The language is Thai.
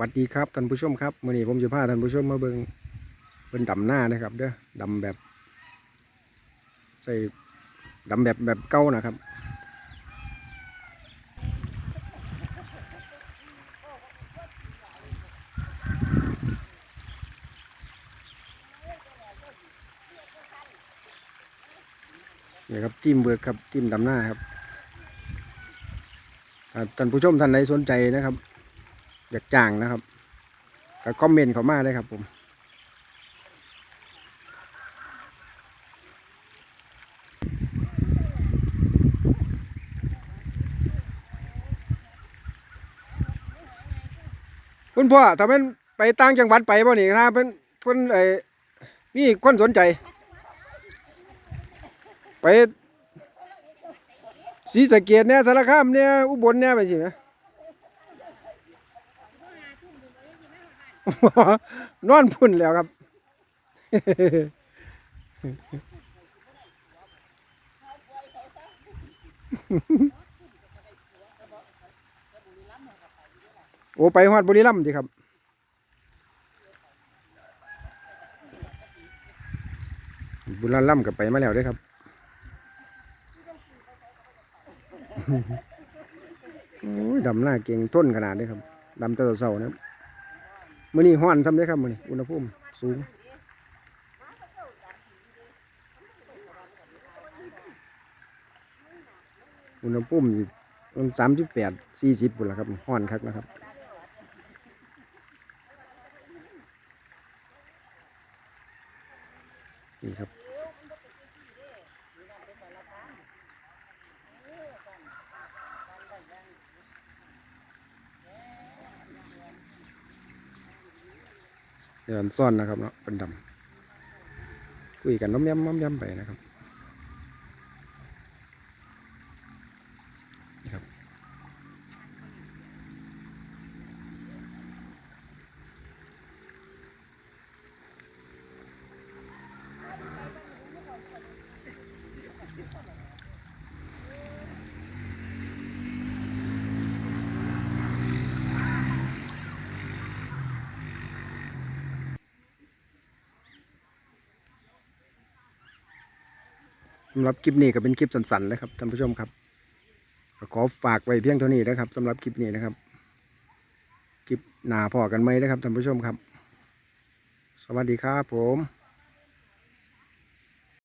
วัสดีครับท่านผู้ชมครับมื่อนี้ผมจะพาท่านผู้ชมมาเบิ่งเป็นดำหน้านะครับ เด้อดำแบบใส่ดำแบบแบบเก่านะครับ นี่ครับจิ้มเบิร์กครับจิ้มดำหน้าครับท่านผู้ชมท่านใดสนใจนะครับ อยากจ้างนะครับก็คอมเมนต์เข้ามาได้ครับผมคุณพ่อถ้าเป็นไปต่างจังหวัดไปบ่นี่ถ้าเป็นเพิ่นไอ้มีคนสนใจ ไปศรีสะเกดเนี่ยสารคามเนี่ยอุบลเนี่ยไปสิไหม นอนพุ่นแล้วครับ โอ้ไปฮอดบุรีรัมย์ดีครับบุรีรัมย์ก็ไปมาแล้วด้อครับโอ้ยดำหน้าเก่งต้นขนาดนี้ครับดำแตะเสาๆนะครับ มื่อนี้ห้อนซ้ำเด้ครับมื่อนี้อุณหภูมิสูงอุณหภูมิอยู่มันสามสิบแปดสี่สิบปุ่นละครับห้อนครับนะครับนี่ครับ เดินซ่อนนะครับเนาะเป็นดำคุยกันน้ำย้ำน้ำย้ำไปนะครับนี่ครับ สำหรับคลิปนี้ก็เป็นคลิปสั้นๆนะครับท่านผู้ชมครับขอฝากไว้เพียงเท่านี้นะครับสำหรับคลิปนี้นะครับคลิปหนาพอกันไหมนะครับท่านผู้ชมครับ สวัสดีครับผม